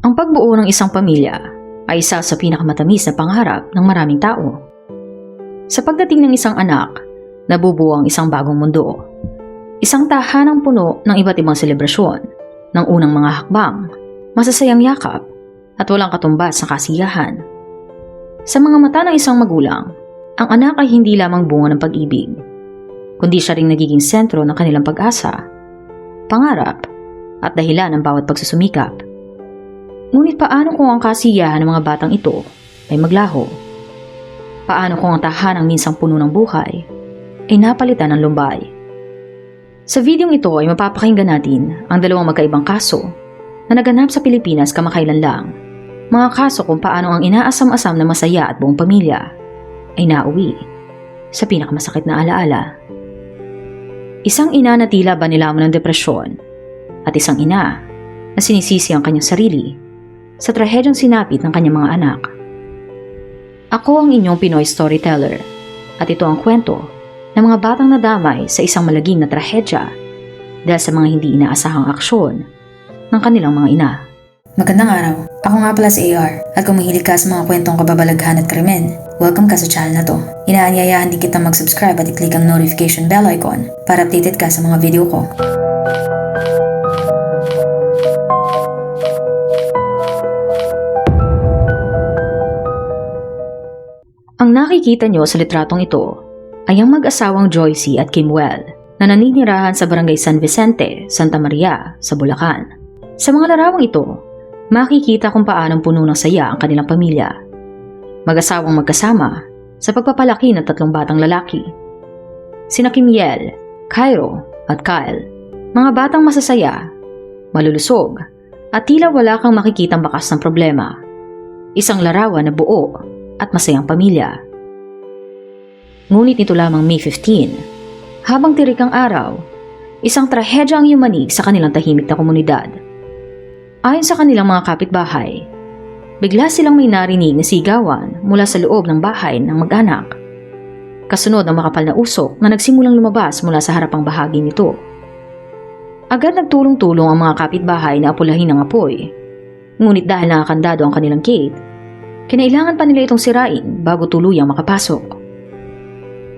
Ang pagbuo ng isang pamilya ay isa sa pinakamatamis na pangarap ng maraming tao. Sa pagdating ng isang anak, nabubuo ang isang bagong mundo. Isang tahanang puno ng iba't ibang selebrasyon, ng unang mga hakbang, masasayang yakap, at walang katumbas na kasiyahan. Sa mga mata ng isang magulang, ang anak ay hindi lamang bunga ng pag-ibig, kundi siya ring nagiging sentro ng kanilang pag-asa, pangarap, at dahilan ng bawat pagsusumikap. Ngunit paano kung ang kasiyahan ng mga batang ito ay maglaho? Paano kung ang tahanang minsang puno ng buhay ay napalitan ng lumbay? Sa videong ito ay mapapakinggan natin ang dalawang magkaibang kaso na naganap sa Pilipinas kamakailan lang. Mga kaso kung paano ang inaasam-asam na masaya at buong pamilya ay nauwi sa pinakamasakit na alaala. Isang ina na tila ba nilamon ng depresyon at isang ina na sinisisi ang kanyang sarili sa trahedyang sinapit ng kanyang mga anak. Ako ang inyong Pinoy storyteller at ito ang kwento ng mga batang nadamay sa isang malagim na trahedya dahil sa mga hindi inaasahang aksyon ng kanilang mga ina. Magandang araw. Ako nga pala si AR at kung mahilig ka sa mga kwentong kababalaghan at krimen, welcome ka sa channel na to. Inaanyayahan din kita mag-subscribe at i-click ang notification bell icon para updated ka sa mga video ko. Ang nakikita nyo sa litratong ito ay ang mag-asawang Joycey at Kimwell na naninirahan sa barangay San Vicente, Santa Maria, sa Bulacan. Sa mga larawang ito, makikita kung paanong puno ng saya ang kanilang pamilya. Mag-asawang magkasama sa pagpapalaki ng tatlong batang lalaki. Sina Kimiel, Cairo at Kyle. Mga batang masasaya, malulusog, at tila wala kang makikitang bakas ng problema. Isang larawan na buo at masayang pamilya. Ngunit ito lamang May 15, habang tirik ang araw, isang trahedya ang yumanig sa kanilang tahimik na komunidad. Ayon sa kanilang mga kapitbahay, bigla silang may narinig na sigawan mula sa loob ng bahay ng mag-anak. Kasunod ng makapal na usok na nagsimulang lumabas mula sa harapang bahagi nito. Agad nagtulong-tulong ang mga kapitbahay na apulahin ng apoy. Ngunit dahil nakakandado ang kanilang gate, kinailangan pa nila itong sirain bago tuluyang makapasok.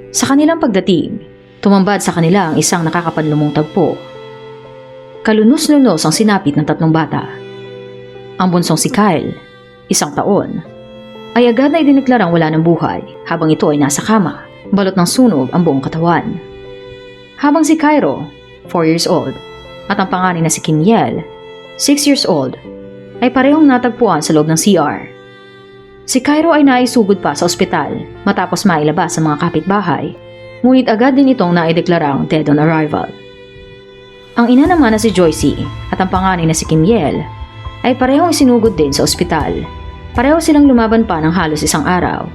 Sa kanilang pagdating, tumambad sa kanila ang isang nakakapanlumong tagpo. Kalunos-lunos ang sinapit ng tatlong bata. Ang bunsong si Kyle, isang taon, ay agad na idineklarang wala ng buhay habang ito ay nasa kama, balot ng sunog ang buong katawan. Habang si Cairo, 4 years old, at ang panganay na si Kimiel, 6 years old, ay parehong natagpuan sa loob ng CR. Si Cairo ay naisugod pa sa ospital matapos mailabas sa mga kapitbahay, ngunit agad din itong naideklarang dead on arrival. Ang ina naman na si Joycey at ang panganay na si Kimiel ay parehong isinugod din sa ospital. Pareho silang lumaban pa ng halos isang araw.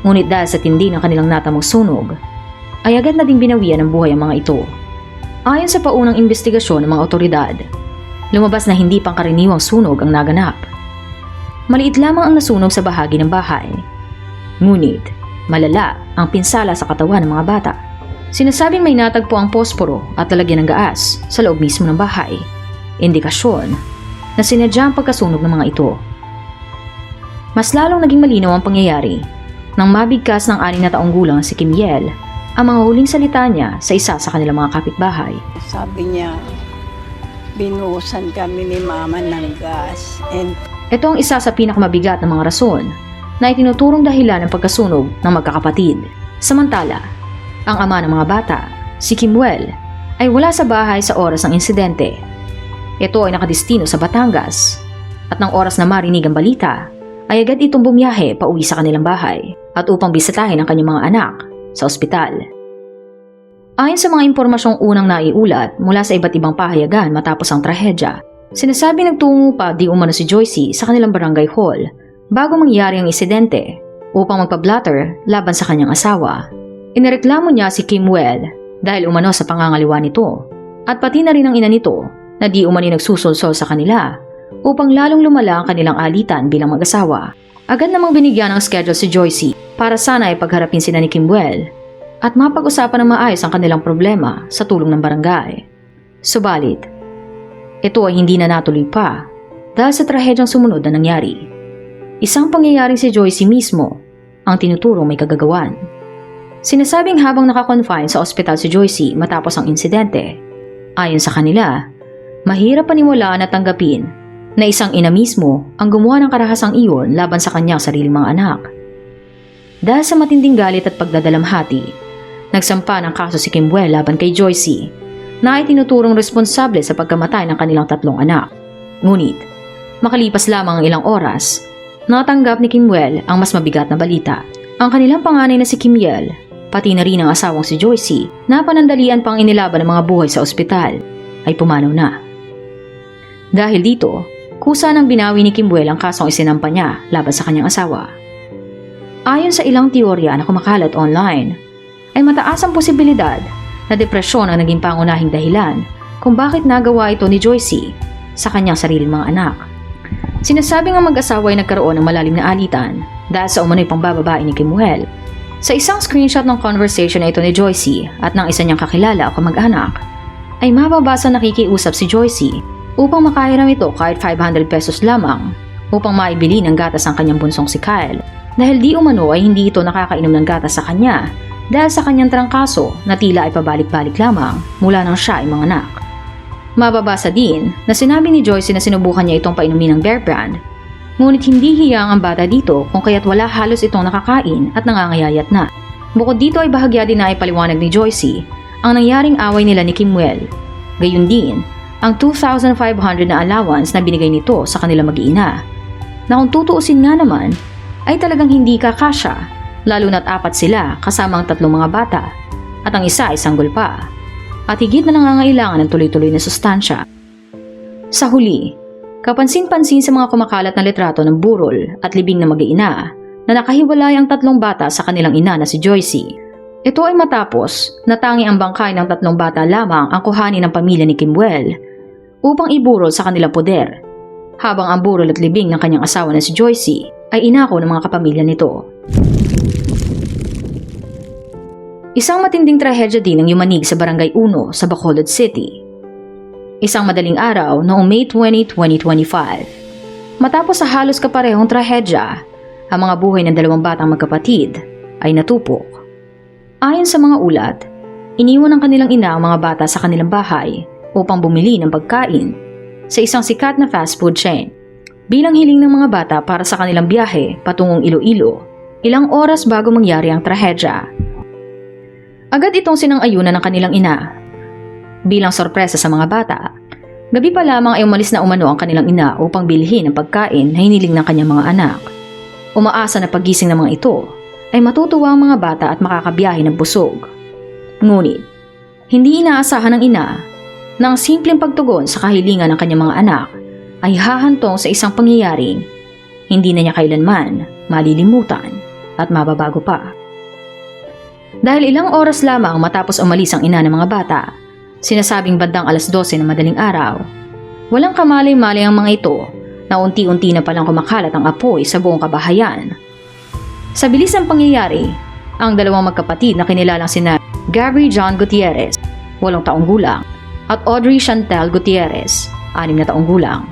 Ngunit dahil sa tindi ng kanilang natamong sunog, ay agad na ding binawian ng buhay ang mga ito. Ayon sa paunang investigasyon ng mga otoridad, lumabas na hindi pangkaraniwang sunog ang naganap. Maliit lamang ang nasunog sa bahagi ng bahay. Ngunit, malala ang pinsala sa katawan ng mga bata. Sinasabing may natagpo ang posporo at lalagyan ng gaas sa loob mismo ng bahay. Indikasyon na sinadya ang pagkasunog ng mga ito. Mas lalong naging malinaw ang pangyayari nang mabigkas ng anin na taong gulang si Kimiel ang mga huling salita niya sa isa sa kanilang mga kapitbahay. Sabi niya, binuhusan kami ni mama ng gas. And Ito ang isa sa pinakamabigat na mga rason na itinuturong dahilan ng pagkasunog ng magkakapatid. Samantala, ang ama ng mga bata, si Kimwell, ay wala sa bahay sa oras ng insidente. Ito ay nakadistino sa Batangas at ng oras na marinig ang balita, ay agad itong bumiyahe pa uwi sa kanilang bahay at upang bisitahin ang kanyang mga anak sa ospital. Ayon sa mga impormasyong unang naiulat mula sa iba't ibang pahayagan matapos ang trahedya, sinasabi nagtungo pa di umano si Joycey sa kanilang barangay hall bago mangyari ang insidente upang magpa-blatter laban sa kanyang asawa. Inireklamo niya si Kim Well dahil umano sa pangangaliwa nito at pati na rin ang ina nito na di umani nagsusulsol sa kanila upang lalong lumala ang kanilang alitan bilang mag-asawa. Agad namang binigyan ng schedule si Joycey para sana ay pagharapin sina ni Kimwell at mapag-usapan ng maayos ang kanilang problema sa tulong ng barangay. Subalit, ito ay hindi na natuloy pa dahil sa trahedyang sumunod na nangyari. Isang pangyayari si Joyce mismo ang tinuturong may kagagawan. Sinasabing habang nakakonfine sa ospital si Joyce matapos ang insidente, ayon sa kanila, mahirap paniwalaan at tanggapin na isang ina mismo ang gumawa ng karahasang iyon laban sa kanyang sariling mga anak. Dahil sa matinding galit at pagdadalamhati, nagsampa ng kaso si Kimwell laban kay Joyce na ay tinuturong responsable sa pagkamatay ng kanilang tatlong anak. Ngunit, makalipas lamang ang ilang oras, natanggap ni Kimwell ang mas mabigat na balita. Ang kanilang panganay na si Kimiel, pati na rin ang asawang si Joyce, na panandalian pang inilaban ng mga buhay sa ospital, ay pumanaw na. Dahil dito, kusa nang binawi ni Kimwell ang kasong isinampa niya laban sa kanyang asawa. Ayon sa ilang teorya na kumakalat online, ay mataas ang posibilidad na depresyon ang naging pangunahing dahilan kung bakit nagawa ito ni Joyce sa kanyang sariling mga anak. Sinasabing ang mag-asawa ay nagkaroon ng malalim na alitan dahil sa umano'y pangbababae ni Kimuel. Sa isang screenshot ng conversation na ito ni Joyce at ng isa niyang kakilala o kamag-anak, ay mababasa nakikiusap si Joyce upang makahiram ito kahit 500 pesos lamang upang maibili ng gatas ang kanyang bunsong si Kyle dahil di umano ay hindi ito nakakainom ng gatas sa kanya dahil sa kanyang trangkaso na tila ay pabalik-balik lamang mula nang siya ay manganak. Mababasa din na sinabi ni Joyce na sinubukan niya itong painumin ng Bear Brand ngunit hindi hiyang ang bata dito kung kaya't wala halos itong nakakain at nangangayayat na. Bukod dito ay bahagya din na ipaliwanag ni Joyce ang nangyaring away nila ni Kimwell. Gayun din, ang 2,500 na allowance na binigay nito sa kanilang mag-iina. Na kung tutuusin nga naman, ay talagang hindi kakasya, lalo na't apat sila kasama ang tatlong mga bata at ang isa ay sanggol pa. At higit na nangangailangan ng tuloy-tuloy na sustansya. Sa huli, kapansin-pansin sa mga kumakalat na litrato ng burol at libing na mag-iina na nakahiwalay ang tatlong bata sa kanilang ina na si Joyce. Ito ay matapos na tangi ang bangkay ng tatlong bata lamang ang kuhanin ng pamilya ni Kimwell upang iburol sa kanilang poder, habang ang burol at libing ng kanyang asawa na si Joyce ay inako ng mga kapamilya nito. Isang matinding trahedya din ang yumanig sa Barangay 1 sa Bacolod City. Isang madaling araw noong May 20, 2025. Matapos sa halos kaparehong trahedya, ang mga buhay ng dalawang batang magkapatid ay natupok. Ayon sa mga ulat, iniwan ng kanilang ina ang mga bata sa kanilang bahay upang bumili ng pagkain sa isang sikat na fast food chain. Bilang hiling ng mga bata para sa kanilang biyahe patungong Iloilo, ilang oras bago mangyari ang trahedya. Agad itong sinang-ayunan ng kanilang ina. Bilang sorpresa sa mga bata, gabi pa lamang ay umalis na umano ang kanilang ina upang bilhin ang pagkain na hiniling ng kanyang mga anak. Umaasa na pagising ng mga ito ay matutuwa ang mga bata at makakabiyahe ng busog. Ngunit, hindi inaasahan ng ina na ang simpleng pagtugon sa kahilingan ng kanyang mga anak ay hahantong sa isang pangyayaring hindi na niya kailanman malilimutan at mababago pa. Dahil ilang oras lamang matapos umalis ang ina ng mga bata, sinasabing bandang alas 12 ng madaling araw, walang kamalay-malay ang mga ito na unti-unti na palang kumakalat ang apoy sa buong kabahayan. Sa bilis ng pangyayari, ang dalawang magkapatid na kinilalang sina Gabri John Gutierrez, walong taong gulang, at Audrey Chantel Gutierrez, anim na taong gulang.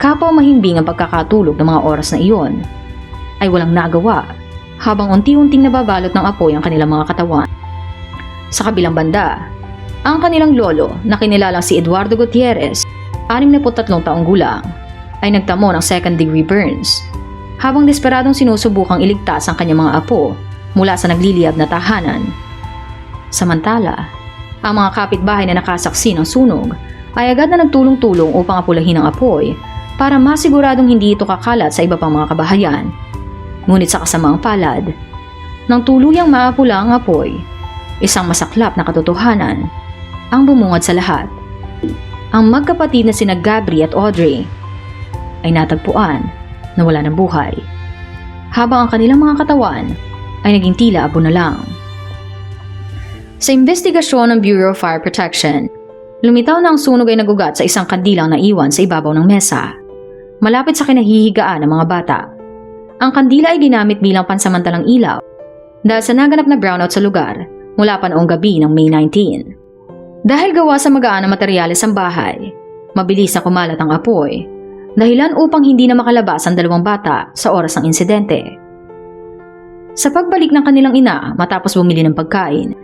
Kapwa mahimbing ang pagkakatulog ng mga oras na iyon, ay walang nagawa habang unti-unting nababalot ng apoy ang kanilang mga katawan. Sa kabilang banda, ang kanilang lolo na kinilalang si Eduardo Gutierrez, 63 taong gulang, ay nagtamo ng second degree burns habang desperadong sinusubukang iligtas ang kanyang mga apo mula sa nagliliyab na tahanan. Samantala, ang mga kapitbahay na nakasaksi ng sunog ay agad na nagtulong-tulong upang apulahin ang apoy para masiguradong hindi ito kakalat sa iba pang mga kabahayan. Ngunit sa kasamaang palad, nang tuluyang maapula ang apoy, isang masaklap na katotohanan ang bumungad sa lahat. Ang magkapatid na sina Gabri at Audrey ay natagpuan na wala ng buhay, habang ang kanilang mga katawan ay naging tila abo na lang. Sa investigasyon ng Bureau of Fire Protection, lumitaw na ang sunog ay nagugat sa isang kandilang naiwan sa ibabaw ng mesa, malapit sa kinahihigaan ng mga bata. Ang kandila ay ginamit bilang pansamantalang ilaw dahil sa naganap na brownout sa lugar mula pa noong gabi ng May 19. Dahil gawa sa magaan na materyales ang bahay, mabilis na kumalat ang apoy dahilan upang hindi na makalabas ang dalawang bata sa oras ng insidente. Sa pagbalik ng kanilang ina matapos bumili ng pagkain,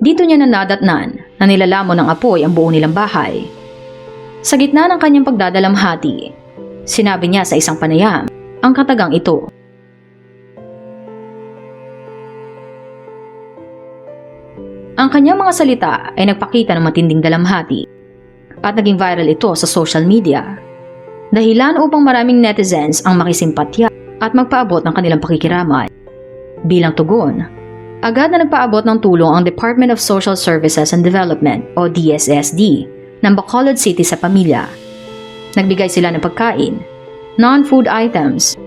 dito niya nanadatnan na nilalamon ng apoy ang buo nilang bahay. Sa gitna ng kanyang pagdadalamhati, sinabi niya sa isang panayam ang katagang ito. Ang kanyang mga salita ay nagpakita ng matinding dalamhati at naging viral ito sa social media. Dahilan upang maraming netizens ang makisimpatya at magpaabot ng kanilang pakikiramay. Bilang tugon, agad na nagpaabot ng tulong ang Department of Social Services and Development o DSSD ng Bacolod City sa pamilya. Nagbigay sila ng pagkain, non-food items,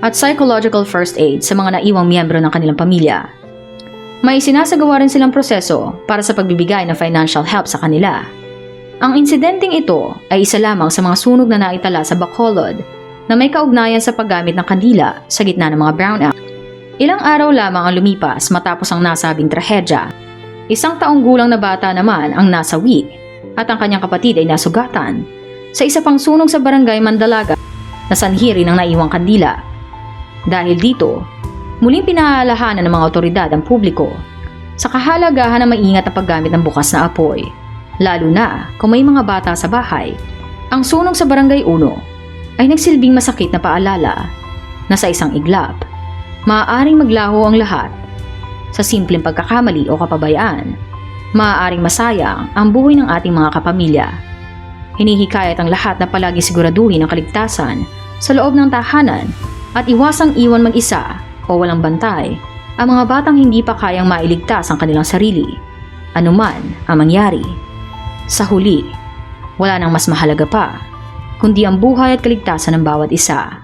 at psychological first aid sa mga naiwang miyembro ng kanilang pamilya. May sinasagawa rin silang proseso para sa pagbibigay ng financial help sa kanila. Ang insidenteng ito ay isa lamang sa mga sunog na naitala sa Bacolod na may kaugnayan sa paggamit ng kandila sa gitna ng mga brownout. Ilang araw lamang ang lumipas matapos ang nasabing trahedya. Isang taong gulang na bata naman ang nasawi at ang kanyang kapatid ay nasugatan sa isa pang sunog sa barangay Mandalaga na sanhiri ng naiwang kandila. Dahil dito, muling pinahaalahanan ng mga otoridad ang publiko sa kahalagahan na maingat ang paggamit ng bukas na apoy, lalo na kung may mga bata sa bahay. Ang sunog sa barangay 1 ay nagsilbing masakit na paalala na sa isang iglap, maaaring maglaho ang lahat. Sa simpleng pagkakamali o kapabayaan, maaaring masayang ang buhay ng ating mga kapamilya. Hinihikayat ang lahat na palagi siguraduhin ang kaligtasan sa loob ng tahanan at iwasang iwan mag-isa o walang bantay ang mga batang hindi pa kayang mailigtas ang kanilang sarili, anuman ang mangyari. Sa huli, wala nang mas mahalaga pa, kundi ang buhay at kaligtasan ng bawat isa.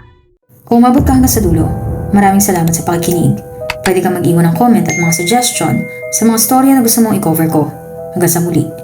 Kung umabot ka hanggang sa dulo, maraming salamat sa pakikinig. Pwede kang mag-iwan ng comment at mga suggestion sa mga storya na gusto mong i-cover ko. Hanggang sa muli.